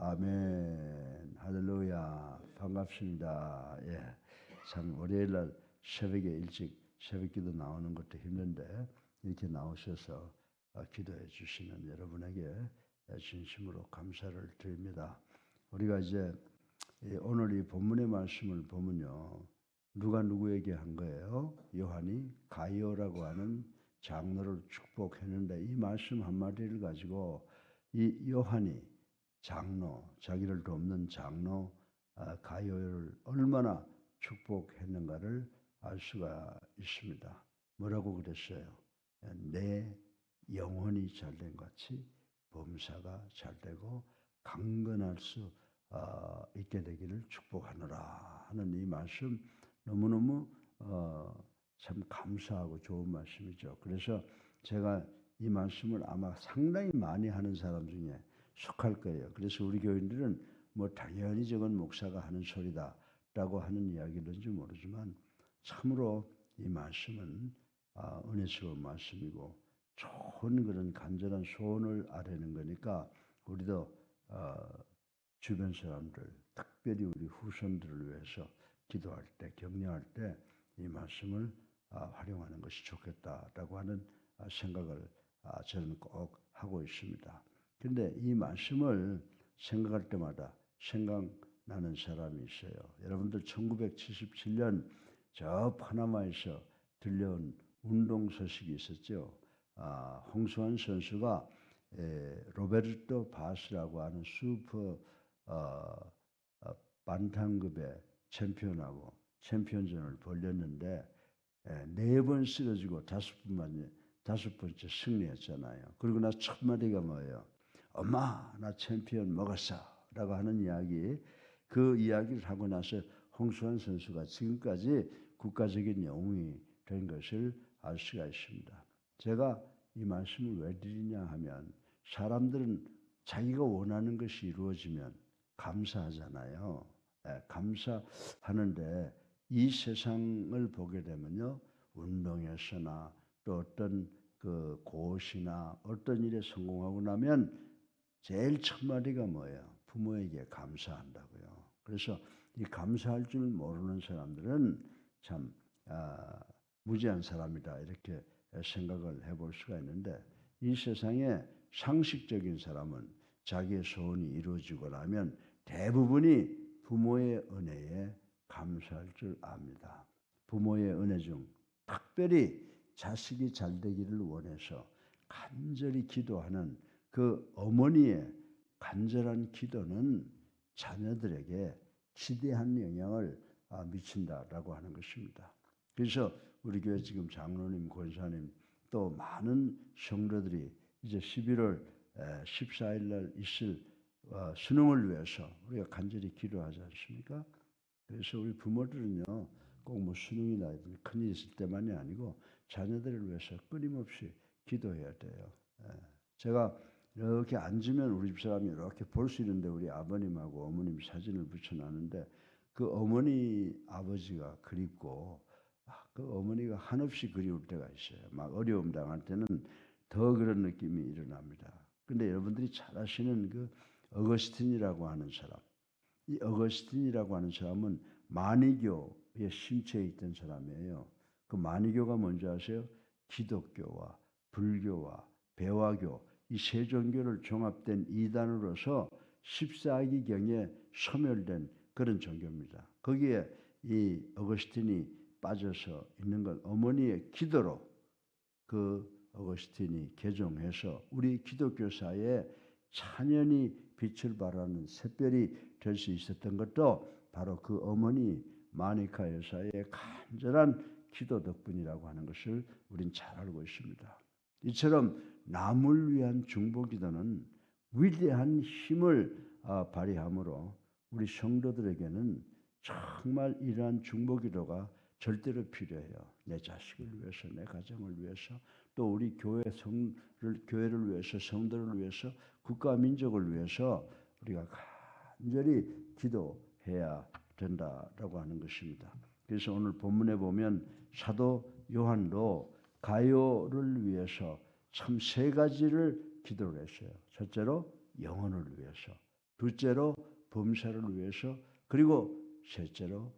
아멘. 할렐루야. 반갑습니다. 예. 참 월요일 날 새벽에 일찍 새벽 기도 나오는 것도 힘든데 이렇게 나오셔서 어, 기도해 주시는 여러분에게 진심으로 감사를 드립니다. 우리가 이제 오늘 이 본문의 말씀을 보면요. 누가 누구에게 한 거예요? 요한이 가이오라고 하는 장로를 축복했는데 이 말씀 한마디를 가지고 이 요한이 장로, 자기를 돕는 장로 아, 가요를 얼마나 축복했는가를 알 수가 있습니다. 뭐라고 그랬어요? 내 영혼이 잘된 같이 범사가 잘되고 강건할 수 아, 있게 되기를 축복하노라 하는 이 말씀 너무너무 어, 참 감사하고 좋은 말씀이죠. 그래서 제가 이 말씀을 아마 상당히 많이 하는 사람 중에 속할 거예요. 그래서 우리 교인들은 뭐 당연히 저건 목사가 하는 소리다라고 하는 이야기인지 모르지만 참으로 이 말씀은 아, 은혜스러운 말씀이고 좋은 그런 간절한 소원을 아뢰는 거니까 우리도 어, 주변 사람들, 특별히 우리 후손들을 위해서 기도할 때, 격려할 때 이 말씀을 아, 활용하는 것이 좋겠다라고 하는 아, 생각을 저는 꼭 하고 있습니다. 근데 이 말씀을 생각할 때마다 생각나는 사람이 있어요. 여러분들 1977년 저 파나마에서 들려온 운동 소식이 있었죠. 아, 홍수환 선수가 에, 로베르토 바스라고 하는 슈퍼 어, 어, 반탄급의 챔피언하고 챔피언전을 벌렸는데 네 번 쓰러지고 다섯 번만 다섯 번째 승리했잖아요. 그리고 나첫 마디가 뭐예요? 엄마 나 챔피언 먹었어 라고 하는 이야기 그 이야기를 하고 나서 홍수환 선수가 지금까지 국가적인 영웅이 된 것을 알 수가 있습니다. 제가 이 말씀을 왜 드리냐 하면 사람들은 자기가 원하는 것이 이루어지면 감사하잖아요. 예, 감사하는데 이 세상을 보게 되면요. 운동에서나 또 어떤 그 고시나 어떤 일에 성공하고 나면 제일 첫 마디가 뭐예요? 부모에게 감사한다고요. 그래서 이 감사할 줄 모르는 사람들은 참 아, 무지한 사람이다 이렇게 생각을 해볼 수가 있는데 이 세상에 상식적인 사람은 자기의 소원이 이루어지고 나면 대부분이 부모의 은혜에 감사할 줄 압니다. 부모의 은혜 중 특별히 자식이 잘 되기를 원해서 간절히 기도하는 그 어머니의 간절한 기도는 자녀들에게 지대한 영향을 아, 미친다라고 하는 것입니다. 그래서 우리 교회 지금 장로님, 권사님 또 많은 성도들이 이제 11월 14일 날 있을 어, 수능을 위해서 우리가 간절히 기도하지 않습니까? 그래서 우리 부모들은요, 꼭 뭐 수능이나 큰일 있을 때만이 아니고 자녀들을 위해서 끊임없이 기도해야 돼요. 제가 이렇게 앉으면 우리 집 사람이 이렇게 볼 수 있는데 우리 아버님하고 어머님 사진을 붙여놨는데 그 어머니 아버지가 그립고 아, 그 어머니가 한없이 그리울 때가 있어요. 막 어려움 당할 때는 더 그런 느낌이 일어납니다. 근데 여러분들이 잘 아시는 그 어거스틴이라고 하는 사람, 이 어거스틴이라고 하는 사람은 마니교의 심체에 있던 사람이에요. 그 마니교가 뭔지 아세요? 기독교와 불교와 배화교 이 세 종교를 종합된 이단으로서 14기경에 소멸된 그런 종교입니다. 거기에 이 어거스틴이 빠져서 있는 건 어머니의 기도로 그 어거스틴이 개종해서 우리 기독교사에 찬연히 빛을 발하는 샛별이 될 수 있었던 것도 바로 그 어머니 마니카 여사의 간절한 기도 덕분이라고 하는 것을 우린 잘 알고 있습니다. 이처럼 남을 위한 중보기도는 위대한 힘을 아, 발휘하므로 우리 성도들에게는 정말 이러한 중보기도가 절대로 필요해요. 내 자식을 위해서, 내 가정을 위해서, 또 우리 교회 성을 교회를 위해서, 성도를 위해서, 국가 민족을 위해서 우리가 간절히 기도해야 된다라고 하는 것입니다. 그래서 오늘 본문에 보면 사도 요한도 가요를 위해서 참 세 가지를 기도를 했어요. 첫째로 영혼을 위해서, 둘째로 범사를 위해서 그리고 셋째로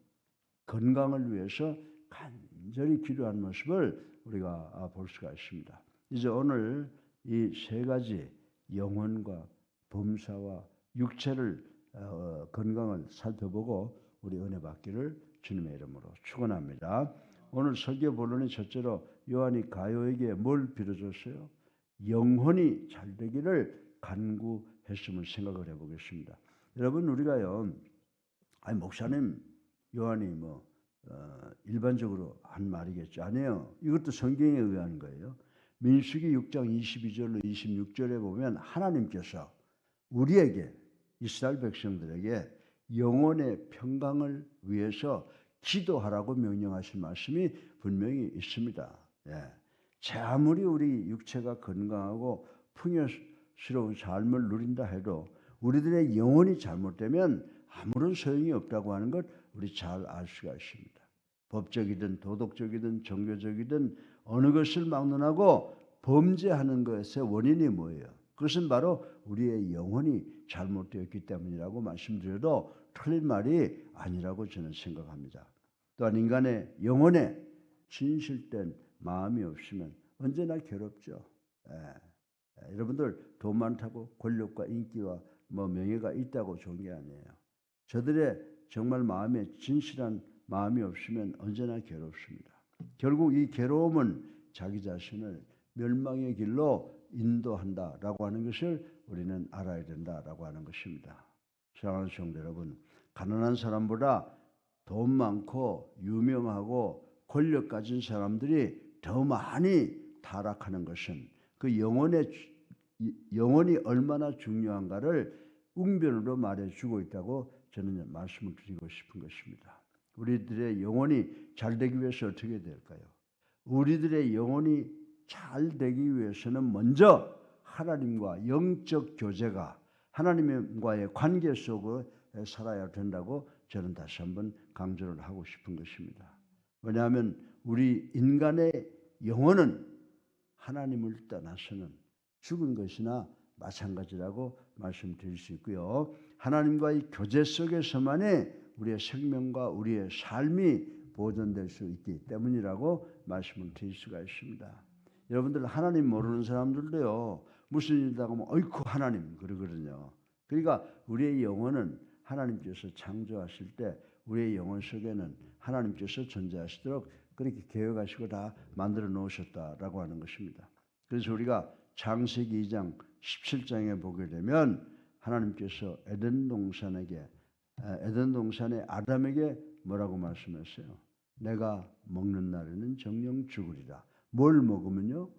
건강을 위해서 간절히 기도하는 모습을 우리가 아, 볼 수가 있습니다. 이제 오늘 이 세 가지 영혼과 범사와 육체를 어, 건강을 살펴보고 우리 은혜 받기를 주님의 이름으로 축원합니다. 오늘 설교 본론이 첫째로 요한이 가요에게 뭘 빌어줬어요? 영혼이 잘 되기를 간구했음을 생각을 해보겠습니다. 여러분 우리가요, 아니 목사님 요한이 뭐 어, 일반적으로 한 말이겠죠. 아니에요. 이것도 성경에 의한 거예요. 민수기 6장 22절로 26절에 보면 하나님께서 우리에게 이스라엘 백성들에게 영혼의 평강을 위해서 기도하라고 명령하신 말씀이 분명히 있습니다. 예. 제 아무리 우리 육체가 건강하고 풍요스러운 삶을 누린다 해도 우리들의 영혼이 잘못되면 아무런 소용이 없다고 하는 것 우리 잘 알 수가 있습니다. 법적이든 도덕적이든 종교적이든 어느 것을 막론하고 범죄하는 것의 원인이 뭐예요? 그것은 바로 우리의 영혼이 잘못되었기 때문이라고 말씀드려도 틀린 말이 아니라고 저는 생각합니다. 또한 인간의 영혼에 진실된 마음이 없으면 언제나 괴롭죠. 예. 예. 여러분들 돈 많다고 권력과 인기와 뭐 명예가 있다고 좋은 게 아니에요. 저들의 정말 마음에 진실한 마음이 없으면 언제나 괴롭습니다. 결국 이 괴로움은 자기 자신을 멸망의 길로 인도한다라고 하는 것을 우리는 알아야 된다라고 하는 것입니다. 사랑하는 성도 여러분, 가난한 사람보다 돈 많고 유명하고 권력 가진 사람들이 더 많이 타락하는 것은 그 영혼의 영혼이 얼마나 중요한가를 웅변으로 말해주고 있다고 저는 말씀을 드리고 싶은 것입니다. 우리들의 영혼이 잘 되기 위해서 어떻게 될까요? 우리들의 영혼이 잘 되기 위해서는 먼저 하나님과 영적 교제가 하나님과의 관계 속에 살아야 된다고 저는 다시 한번 강조를 하고 싶은 것입니다. 왜냐하면 우리 인간의 영혼은 하나님을 떠나서는 죽은 것이나 마찬가지라고 말씀드릴 수 있고요. 하나님과의 교제 속에서만이 우리의 생명과 우리의 삶이 보존될 수 있기 때문이라고 말씀을 드릴 수가 있습니다. 여러분들 하나님 모르는 사람들도요. 무슨 일이다 하면 어이쿠 하나님 그러거든요. 그러니까 우리의 영혼은 하나님께서 창조하실 때 우리의 영혼 속에는 하나님께서 존재하시도록 그렇게 계획하시고 다 만들어 놓으셨다라고 하는 것입니다. 그래서 우리가 창세기 2장 17장에 보게 되면 하나님께서 에덴 동산에게 에덴 동산의 아담에게 뭐라고 말씀했어요? 내가 먹는 날에는 정령 죽으리라. 뭘 먹으면요?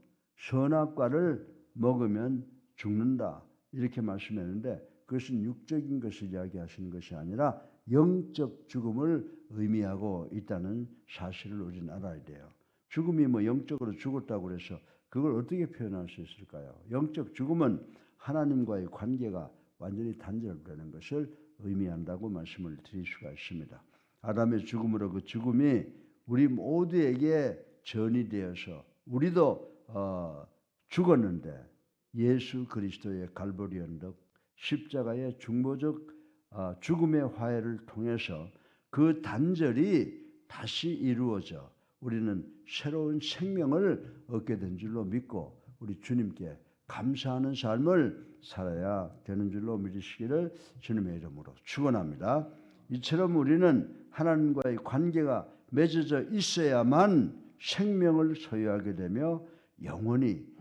선악과를 먹으면 죽는다. 이렇게 말씀했는데 그것은 육적인 것을 이야기하시는 것이 아니라 영적 죽음을 의미하고 있다는 사실을 우리는 알아야 돼요. 죽음이 뭐 영적으로 죽었다고 그래서 그걸 어떻게 표현할 수 있을까요? 영적 죽음은 하나님과의 관계가 완전히 단절되는 것을 의미한다고 말씀을 드릴 수가 있습니다. 아담의 죽음으로 그 죽음이 우리 모두에게 전이 되어서 우리도 어, 죽었는데 예수 그리스도의 갈보리 언덕 십자가의 중보적 어, 죽음의 화해를 통해서 그 단절이 다시 이루어져 우리는 새로운 생명을 얻게 된 줄로 믿고 우리 주님께 감사하는 삶을 살아야 되는 줄로 믿으시기를 주님의 이름으로 축원합니다. 이처럼 우리는 하나님과의 관계가 맺어져 있어야만 생명을 소유하게 되며 영원히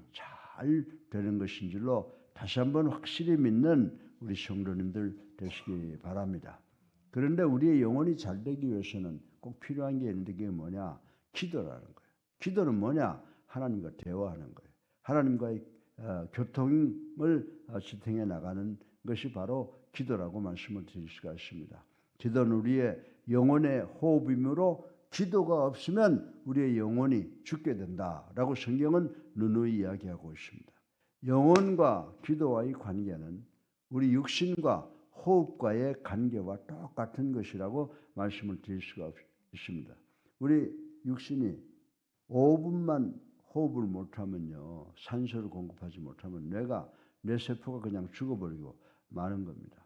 잘 되는 것인 줄로 다시 한번 확실히 믿는 우리 성도님들 되시기 바랍니다. 그런데 우리의 영혼이 잘 되기 위해서는 꼭 필요한 게 있는데 그게 뭐냐? 기도라는 거예요. 기도는 뭐냐? 하나님과 대화하는 거예요. 하나님과의 어, 교통을 어, 지탱해 나가는 것이 바로 기도라고 말씀을 드릴 수가 있습니다. 기도는 우리의 영혼의 호흡이므로 기도가 없으면 우리의 영혼이 죽게 된다라고 성경은 누누이 이야기하고 있습니다. 영혼과 기도와의 관계는 우리 육신과 호흡과의 관계와 똑같은 것이라고 말씀을 드릴 수가 있습니다. 우리 육신이 5분만 호흡을 못하면요 산소를 공급하지 못하면 뇌가 뇌 세포가 그냥 죽어버리고 마는 겁니다.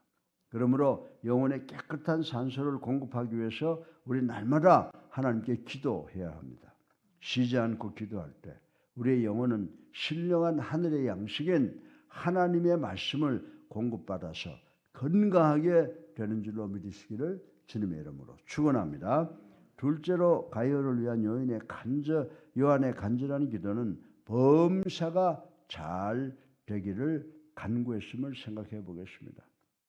그러므로 영혼의 깨끗한 산소를 공급하기 위해서 우리 날마다 하나님께 기도해야 합니다. 쉬지 않고 기도할 때 우리의 영혼은 신령한 하늘의 양식인 하나님의 말씀을 공급받아서 건강하게 되는 줄로 믿으시기를 주님의 이름으로 축원합니다. 둘째로 가이어를 위한 요인의 간절 요한의 간절한 기도는 범사가 잘 되기를 간구했음을 생각해 보겠습니다.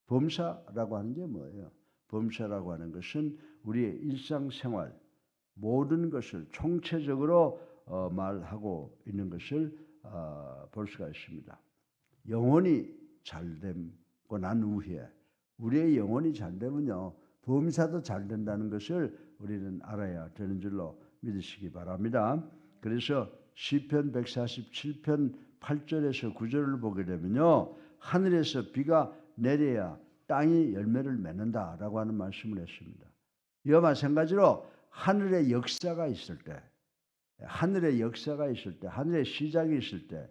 범사라고 하는 게 뭐예요? 범사라고 하는 것은 우리의 일상생활 모든 것을 총체적으로 어, 말하고 있는 것을 어, 볼 수가 있습니다. 영혼이 잘되고 난 후에 우리의 영혼이 잘되면요 범사도 잘 된다는 것을 우리는 알아야 되는 줄로 믿으시기 바랍니다. 그래서 시편 147편 8절에서 9절을 보게 되면요 하늘에서 비가 내려야 땅이 열매를 맺는다라고 하는 말씀을 했습니다. 이와 마찬가지로 하늘의 역사가 있을 때, 하늘의 역사가 있을 때, 하늘의 시작이 있을 때,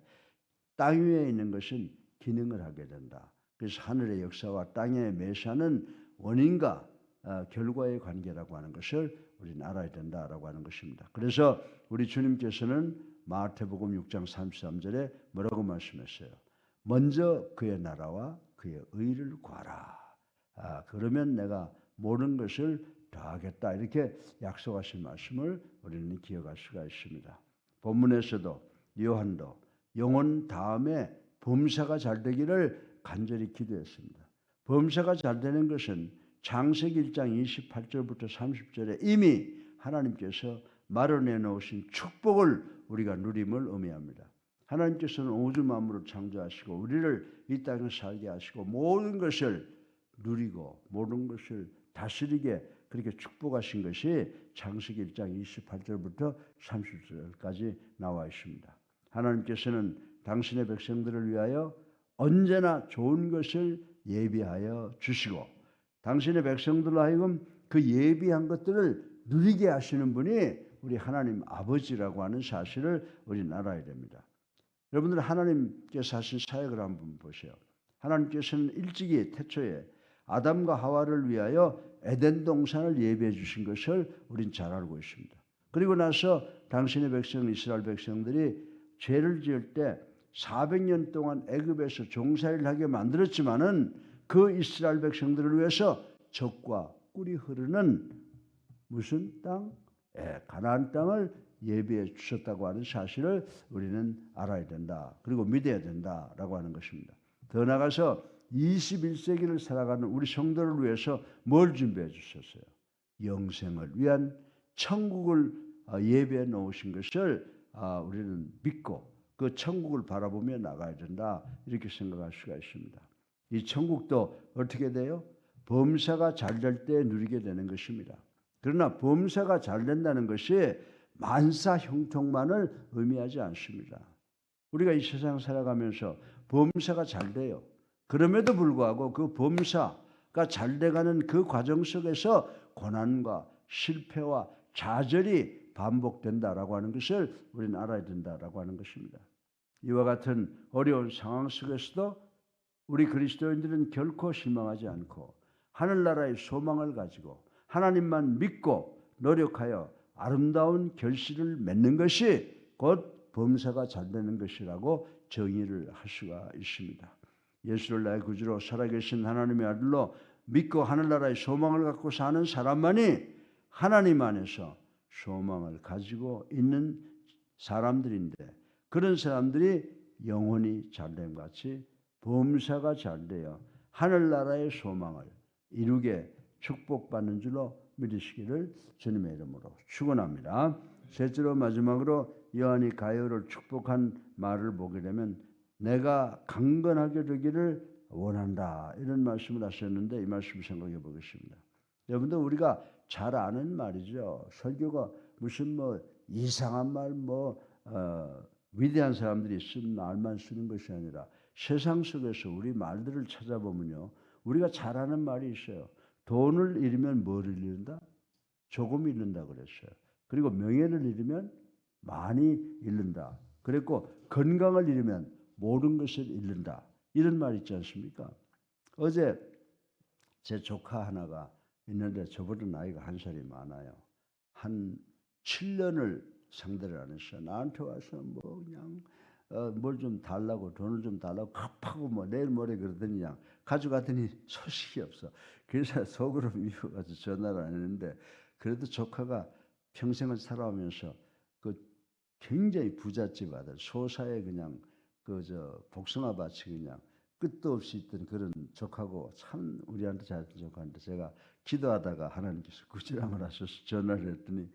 땅 위에 있는 것은 기능을 하게 된다. 그래서 하늘의 역사와 땅의 매사는 원인과 어, 결과의 관계라고 하는 것을 우리는 알아야 된다라고 하는 것입니다. 그래서 우리 주님께서는 마태복음 6장 33절에 뭐라고 말씀했어요? 먼저 그의 나라와 그의 의를 구하라. 아, 그러면 내가 모든 것을 더하겠다. 이렇게 약속하신 말씀을 우리는 기억할 수가 있습니다. 본문에서도 요한도 영혼 다음에 범사가 잘 되기를 간절히 기도했습니다. 범사가 잘 되는 것은 장세기 1장 28절부터 30절에 이미 하나님께서 마련해 놓으신 축복을 우리가 누림을 의미합니다. 하나님께서는 오주 만물을 창조하시고 우리를 이 땅에 살게 하시고 모든 것을 누리고 모든 것을 다스리게 그렇게 축복하신 것이 장세기 1장 28절부터 30절까지 나와 있습니다. 하나님께서는 당신의 백성들을 위하여 언제나 좋은 것을 예비하여 주시고 당신의 백성들로 하여금 그 예비한 것들을 누리게 하시는 분이 우리 하나님 아버지라고 하는 사실을 우리는 알아야 됩니다. 여러분들 하나님께서 하신 사역을 한번 보세요. 하나님께서는 일찍이 태초에 아담과 하와를 위하여 에덴 동산을 예비해 주신 것을 우린 잘 알고 있습니다. 그리고 나서 당신의 백성 이스라엘 백성들이 죄를 지을 때 400년 동안 애굽에서 종살이를 하게 만들었지만은 그 이스라엘 백성들을 위해서 적과 꿀이 흐르는 무슨 땅? 예, 가나안 땅을 예비해 주셨다고 하는 사실을 우리는 알아야 된다. 그리고 믿어야 된다라고 하는 것입니다. 더 나가서 21세기를 살아가는 우리 성도를 위해서 뭘 준비해 주셨어요? 영생을 위한 천국을 아, 예배해 놓으신 것을 아, 우리는 믿고 그 천국을 바라보며 나가야 된다 이렇게 생각할 수가 있습니다. 이 천국도 어떻게 돼요? 범사가 잘 될 때 누리게 되는 것입니다. 그러나 범사가 잘 된다는 것이 만사 형통만을 의미하지 않습니다. 우리가 이 세상 살아가면서 범사가 잘 돼요. 그럼에도 불구하고 그 범사가 잘 돼가는 그 과정 속에서 고난과 실패와 좌절이 반복된다라고 하는 것을 우리는 알아야 된다라고 하는 것입니다. 이와 같은 어려운 상황 속에서도 우리 그리스도인들은 결코 실망하지 않고 하늘나라의 소망을 가지고 하나님만 믿고 노력하여 아름다운 결실을 맺는 것이 곧 범사가 잘 되는 것이라고 정의를 할 수가 있습니다. 예수를 나의 구주로 살아계신 하나님의 아들로 믿고 하늘나라의 소망을 갖고 사는 사람만이 하나님 안에서 소망을 가지고 있는 사람들인데 그런 사람들이 영혼이 잘됨 같이 범사가 잘 되어 하늘나라의 소망을 이루게 축복받는 줄로 믿으시기를 주님의 이름으로 축원합니다. 셋째로 마지막으로 요한이 가요를 축복한 말을 보게 되면 내가 강건하게 되기를 원한다 이런 말씀을 하셨는데 이 말씀 생각해 보겠습니다. 여러분들 우리가 잘 아는 말이죠. 설교가 무슨 뭐 이상한 말, 뭐 어, 위대한 사람들이 쓴 말만 쓰는 것이 아니라 세상 속에서 우리 말들을 찾아보면요, 우리가 잘 아는 말이 있어요. 돈을 잃으면 뭐를 잃는다? 조금 잃는다 그랬어요. 그리고 명예를 잃으면 많이 잃는다. 그랬고 건강을 잃으면 모든 것을 잃는다. 이런 말 있지 않습니까? 어제 제 조카 하나가 있는데 저보다 나이가 한 살이 많아요. 한 7년을 상대를 안 했어요. 나한테 와서 뭐 그냥 어, 뭘 좀 달라고 돈을 좀 달라고 급하고 뭐 내일 모레 그러더니 그냥 가져갔더니 소식이 없어. 그래서 속으로 미워가지고 전화를 안 했는데 그래도 조카가 평생을 살아오면서 그 굉장히 부잣집 아들 소사에 그냥 그 저 복숭아 밭이 그냥 끝도 없이 있던 그런 조카고 참 우리한테 잘했던 조카인데 제가 기도하다가 하나님께서 구지람을 하셔서 전화를 했더니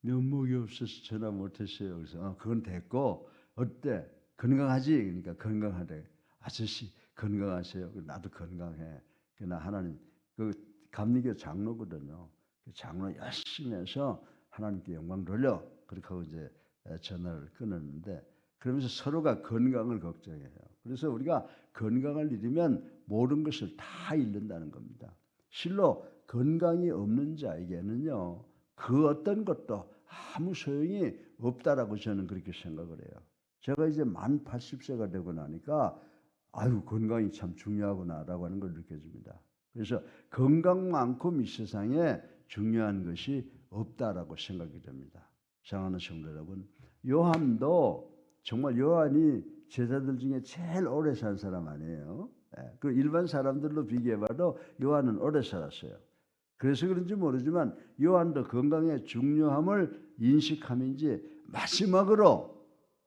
면목이 없어서 전화 못했어요. 그래서 어, 그건 됐고 어때 건강하지? 그러니까 건강하대. 아저씨 건강하세요. 나도 건강해. 그나 하나님 그 감리교 장로거든요. 그 장로 열심히 해서 하나님께 영광 돌려 그렇게 하고 이제 전화를 끊었는데 그러면서 서로가 건강을 걱정해요. 그래서 우리가 건강을 잃으면 모든 것을 다 잃는다는 겁니다. 실로 건강이 없는 자에게는요 그 어떤 것도 아무 소용이 없다라고 저는 그렇게 생각을 해요. 제가 이제 만 80세가 되고 나니까 아유 건강이 참 중요하구나라고 하는 걸 느껴집니다. 그래서 건강만큼 이 세상에 중요한 것이 없다라고 생각이 됩니다. 사랑하는 성도 여러분, 요한도 정말 요한이 제자들 중에 제일 오래 산 사람 아니에요. 예, 그 일반 사람들로 비교해봐도 요한은 오래 살았어요. 그래서 그런지 모르지만 요한도 건강의 중요함을 인식하면지 마지막으로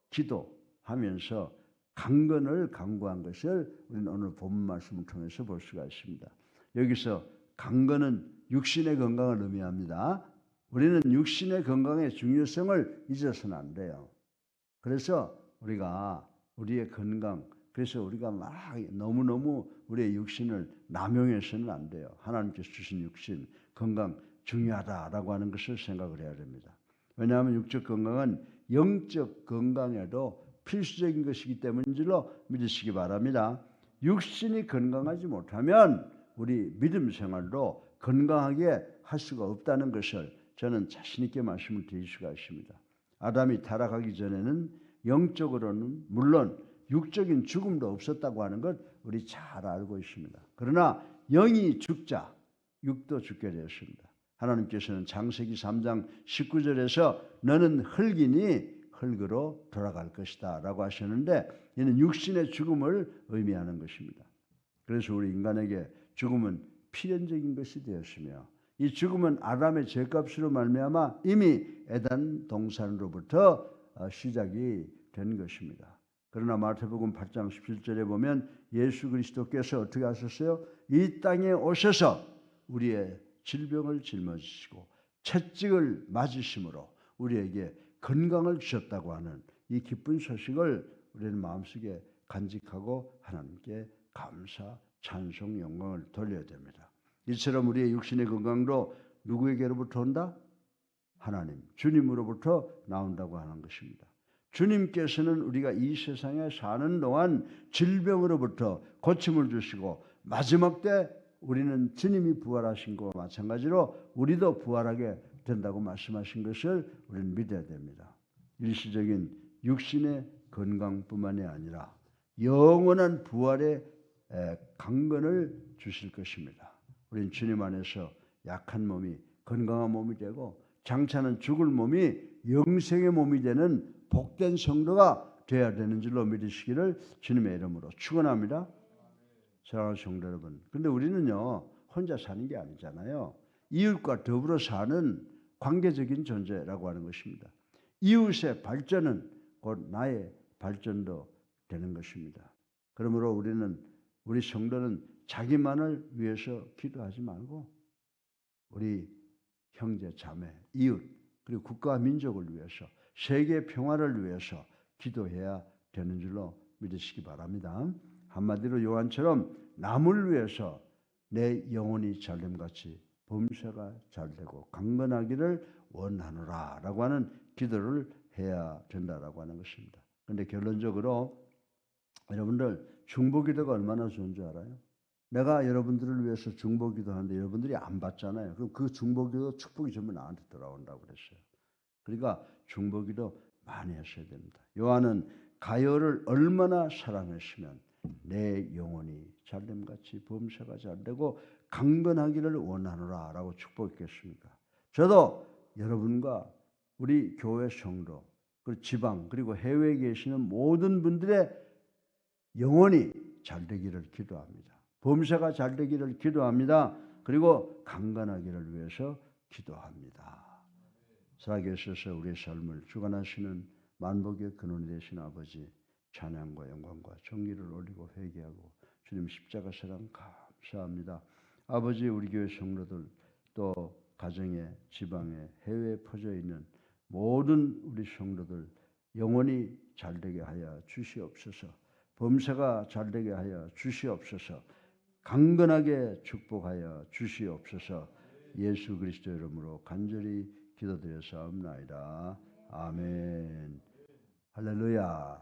기도하면서 강건을 강구한 것을 우리는 오늘 본 말씀을 통해서 볼 수가 있습니다. 여기서 강건은 육신의 건강을 의미합니다. 우리는 육신의 건강의 중요성을 잊어서는 안 돼요. 그래서 우리가 우리의 건강, 그래서 우리가 막 너무너무 우리의 육신을 남용해서는 안 돼요. 하나님께서 주신 육신, 건강 중요하다라고 하는 것을 생각을 해야 됩니다. 왜냐하면 육적 건강은 영적 건강에도 필수적인 것이기 때문인 줄로 믿으시기 바랍니다. 육신이 건강하지 못하면 우리 믿음 생활도 건강하게 할 수가 없다는 것을 저는 자신 있게 말씀을 드릴 수가 있습니다. 아담이 타락하기 전에는 영적으로는 물론 육적인 죽음도 없었다고 하는 것 우리 잘 알고 있습니다. 그러나 영이 죽자 육도 죽게 되었습니다. 하나님께서는 장세기 3장 19절에서 너는 흙이니 흙으로 돌아갈 것이다 라고 하셨는데 이는 육신의 죽음을 의미하는 것입니다. 그래서 우리 인간에게 죽음은 필연적인 것이 되었으며 이 죽음은 아담의 죄값으로 말미암아 이미 에단 동산으로부터 시작이 된 것입니다. 그러나 마태복음 8장 17절에 보면 예수 그리스도께서 어떻게 하셨어요? 이 땅에 오셔서 우리의 질병을 짊어지시고 채찍을 맞으심으로 우리에게 건강을 주셨다고 하는 이 기쁜 소식을 우리는 마음속에 간직하고 하나님께 감사, 찬송, 영광을 돌려야 됩니다. 이처럼 우리의 육신의 건강도 누구에게로부터 온다? 하나님, 주님으로부터 나온다고 하는 것입니다. 주님께서는 우리가 이 세상에 사는 동안 질병으로부터 고침을 주시고 마지막 때 우리는 주님이 부활하신 것과 마찬가지로 우리도 부활하게 된다고 말씀하신 것을 우리는 믿어야 됩니다. 일시적인 육신의 건강뿐만이 아니라 영원한 부활의 강건을 주실 것입니다. 우리는 주님 안에서 약한 몸이 건강한 몸이 되고 장차는 죽을 몸이 영생의 몸이 되는 복된 성도가 되어야 되는 줄로 믿으시기를 주님의 이름으로 축원합니다. 사랑하는 성도 여러분. 근데 우리는요 혼자 사는 게 아니잖아요. 이웃과 더불어 사는 관계적인 존재라고 하는 것입니다. 이웃의 발전은 곧 나의 발전도 되는 것입니다. 그러므로 우리는 우리 성도는 자기만을 위해서 기도하지 말고 우리 형제 자매 이웃 그리고 국가와 민족을 위해서 세계 평화를 위해서 기도해야 되는 줄로 믿으시기 바랍니다. 한마디로 요한처럼 남을 위해서 내 영혼이 잘됨같이 범사가 잘되고 강건하기를 원하노라 라고 하는 기도를 해야 된다라고 하는 것입니다. 근데 결론적으로 여러분들 중보기도가 얼마나 좋은 줄 알아요? 내가 여러분들을 위해서 중보기도 하는데 여러분들이 안 받잖아요. 그럼 그 중보기도 축복이 전부 나한테 돌아온다고 그랬어요. 그러니까 중보기도 많이 하셔야 됩니다. 요한은 가요를 얼마나 사랑했으면 내 영혼이 잘됨같이 범사가 잘되고 강건하기를 원하노라 라고 축복했습니까? 저도 여러분과 우리 교회 성도, 그리고 지방 그리고 해외에 계시는 모든 분들의 영혼이 잘되기를 기도합니다. 범사가 잘 되기를 기도합니다. 그리고 강건하기를 위해서 기도합니다. 살아계셔서 우리의 삶을 주관하시는 만복의 근원이 되신 아버지 찬양과 영광과 정의를 올리고 회개하고 주님 십자가 사랑 감사합니다. 아버지 우리 교회 성도들 또 가정에 지방에 해외에 퍼져 있는 모든 우리 성도들 영원히 잘되게 하여 주시옵소서. 범사가 잘되게 하여 주시옵소서. 강건하게 축복하여 주시옵소서. 예수 그리스도 이름으로 간절히 기도드려 사옵나이다. 아멘. 할렐루야.